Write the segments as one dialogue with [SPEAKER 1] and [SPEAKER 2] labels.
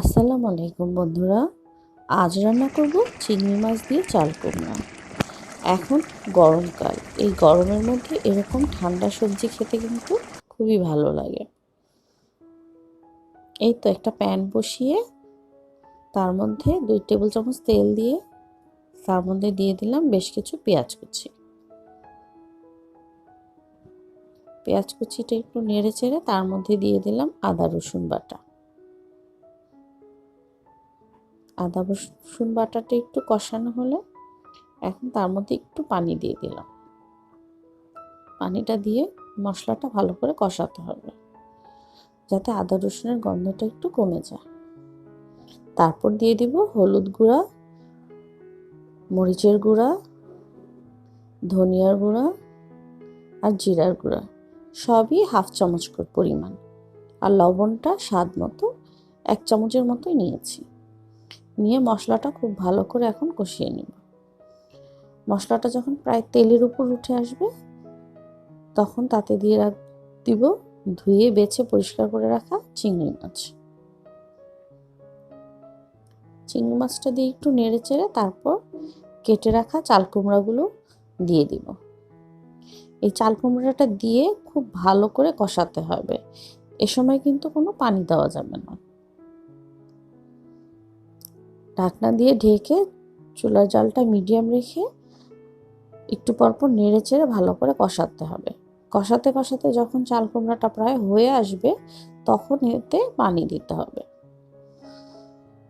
[SPEAKER 1] আসসালামু আলাইকুম বন্ধুরা। আজ রান্না করব চিংড়ি মাছ দিয়ে চাল কুমড়া। এখন গরমকাল এই গরমের মধ্যে এরকম ঠান্ডা সবজি খেতে কিন্তু খুবই ভালো লাগে। এই তো একটা প্যান বসিয়ে তার মধ্যে দুই টেবিল চামচ তেল দিয়ে তার মধ্যে দিয়ে দিলাম বেশ কিছু পেঁয়াজ কুচি। পেঁয়াজ কুচিটা একটু নেড়ে চেড়ে তার মধ্যে দিয়ে দিলাম আদা রসুন বাটা। আদা, রসুন বাটাটা একটু কষানো হলে। এখন তার মধ্যে একটু পানি দিয়ে দিলাম। পানিটা দিয়ে মশলাটা ভালো করে কষাতে হবে, যাতে আদা, রসুনের গন্ধটা একটু কমে যায়। তারপর দিয়ে দিব হলুদ গুঁড়া, মরিচের গুঁড়া, ধনিয়ার গুঁড়া আর জিরার গুঁড়া। সবই হাফ চামচ পরিমাণ। আর লবণটা স্বাদ মতো এক চামচের মতোই নিয়েছি। নিয়ে মশলাটা খুব ভালো করে এখন কষিয়ে নিব। মশলাটা যখন প্রায় তেলের উপর উঠে আসবে, তখন তাতে দিয়ে রাখ, দিব ধুয়ে বেছে পরিষ্কার করে রাখা চিংড়ি মাছ। চিংড়ি মাছটা দিয়ে একটু নেড়ে চেড়ে তারপর কেটে রাখা চাল কুমড়াগুলো দিয়ে দিব। এই চাল কুমড়াটা দিয়ে খুব ভালো করে কষাতে হবে। এ সময় কিন্তু কোনো পানি দেওয়া যাবে না। ঢাকনা দিয়ে ঢেকে চুলার জলটা মিডিয়াম রেখে একটু পরপর নেড়ে চেড়ে ভালো করে কষাতে হবে। কষাতে কষাতে যখন চাল কুমড়াটা প্রায় হয়ে আসবে তখন এতে পানি দিতে হবে।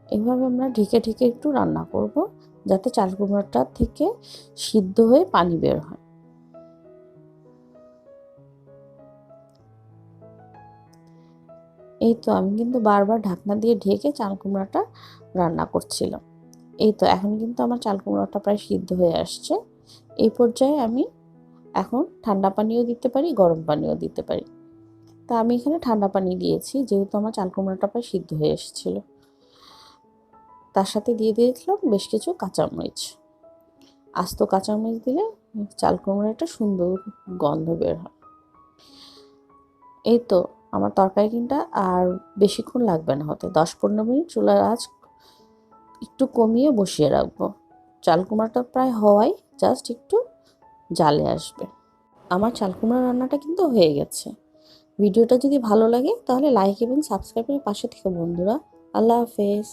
[SPEAKER 1] এভাবে আমরা ঢেকে ঢেকে একটু রান্না করব যাতে চাল কুমড়াটা থেকে সিদ্ধ হয়ে পানি বের হয়। এই তো আমি কিন্তু বারবার ঢাকনা দিয়ে ঢেকে চাল কুমড়াটা রান্না করছিলাম। এই তো এখন কিন্তু আমার চাল কুমড়োটা প্রায় সিদ্ধ হয়ে আসছে। এই পর্যায়ে আমি এখন ঠান্ডা পানিও দিতে পারি, গরম পানিও দিতে পারি। তা আমি এখানে ঠান্ডা পানি দিয়েছি, যেহেতু আমার চাল কুমড়োটা প্রায় সিদ্ধ হয়ে এসেছিল। তার সাথে দিয়ে দিয়েছিলাম বেশ কিছু কাঁচামরিচ। আস্ত কাঁচামরিচ দিলে চাল কুমড়োটা সুন্দর গন্ধ বের হয়। এই তো আমার তরকারি কিন্তু আর বেশিক্ষণ লাগবে না হতে। দশ পনেরো মিনিট চুলার আঁচ একটু কমিয়ে বসিয়ে রাখব। চাল কুমড়াটা প্রায় হওয়াই জাস্ট একটু জালে আসবে। আমার চাল কুমড়া রান্নাটা কিন্তু হয়ে গেছে। ভিডিওটা যদি ভালো লাগে তাহলে লাইক এবং সাবস্ক্রাইবের পাশে থেকে বন্ধুরা, আল্লাহ হাফেজ।